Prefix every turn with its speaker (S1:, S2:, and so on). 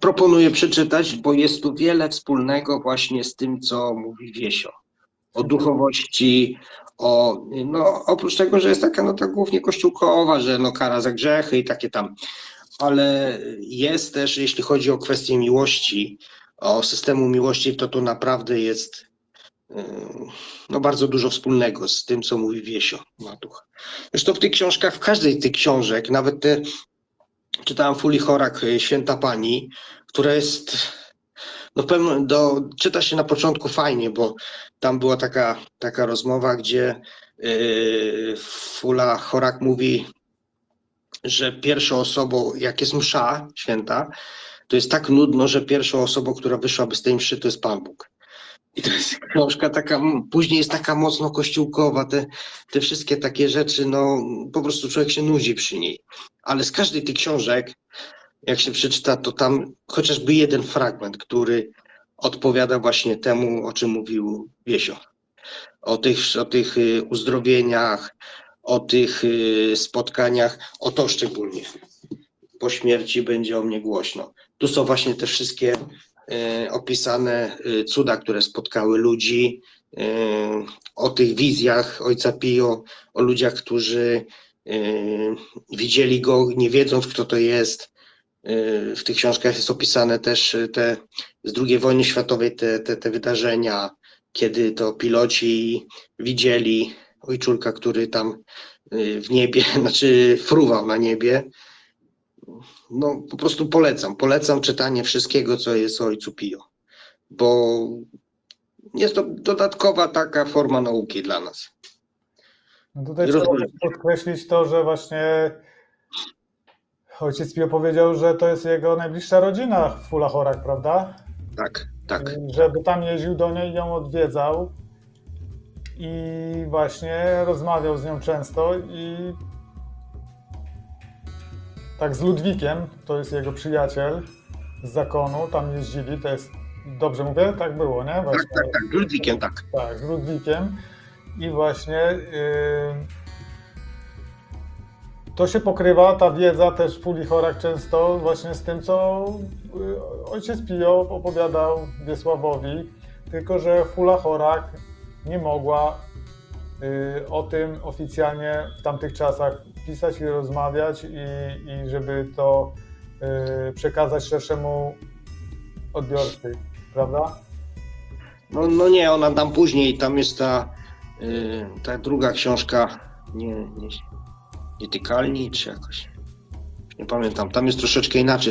S1: proponuję przeczytać, bo jest tu wiele wspólnego właśnie z tym, co mówi Wiesio. O duchowości, o, no oprócz tego, że jest taka no głównie kościółkowa, że no kara za grzechy i takie tam, ale jest też, jeśli chodzi o kwestię miłości, o systemu miłości, to tu naprawdę jest yy, no bardzo dużo wspólnego z tym, co mówi Wiesio Matuch. Zresztą w tych książkach, w każdej z tych książek, nawet te, czytałem Fuli Chorak, y, Święta Pani, która jest, no pewno, do, czyta się na początku fajnie, bo tam była taka, taka rozmowa, gdzie yy, Fula Chorak mówi, że pierwszą osobą, jak jest msza święta, to jest tak nudno, że pierwszą osobą, która wyszłaby z tej mszy, to jest Pan Bóg. I to jest książka taka, później jest taka mocno kościółkowa, te, te wszystkie takie rzeczy, no po prostu człowiek się nudzi przy niej. Ale z każdej tych książek, jak się przeczyta, to tam chociażby jeden fragment, który odpowiada właśnie temu, o czym mówił Wiesio. O tych, o tych y, uzdrowieniach, o tych y, spotkaniach, o to szczególnie. Po śmierci będzie o mnie głośno. Tu są właśnie te wszystkie opisane y, cuda, które spotkały ludzi, y, o tych wizjach Ojca Pio, o ludziach, którzy widzieli go, nie wiedząc, kto to jest. W tych książkach jest opisane też te z II wojny światowej te, te, te wydarzenia, kiedy to piloci widzieli ojczulka, który tam w niebie, znaczy fruwał na niebie. No po prostu polecam, polecam czytanie wszystkiego, co jest o Ojcu Pio, bo jest to dodatkowa taka forma nauki dla nas.
S2: No tutaj
S1: Rozumiem.
S2: trzeba podkreślić to, że właśnie ojciec Pio powiedział, że to jest jego najbliższa rodzina w Fulachorach, prawda?
S1: Tak, tak.
S2: Żeby tam jeździł do niej, ją odwiedzał i właśnie rozmawiał z nią często i tak z Ludwikiem, to jest jego przyjaciel z zakonu, tam jeździli, to jest, dobrze mówię? Tak było, nie? Właśnie,
S1: Tak, tak, tak. Z Ludwikiem tak.
S2: tak, z Ludwikiem i właśnie yy, to się pokrywa, ta wiedza też w Puli Chorak często właśnie z tym, co yy, ojciec Pio opowiadał Wiesławowi, tylko że Fula Chorak nie mogła o tym oficjalnie w tamtych czasach pisać i rozmawiać i, i żeby to yy, przekazać szerszemu odbiorcy, prawda?
S1: No, no nie, ona tam później, tam jest ta, y, ta druga książka, nie, nie, nietykalni, czy jakoś, nie pamiętam, tam jest troszeczkę inaczej.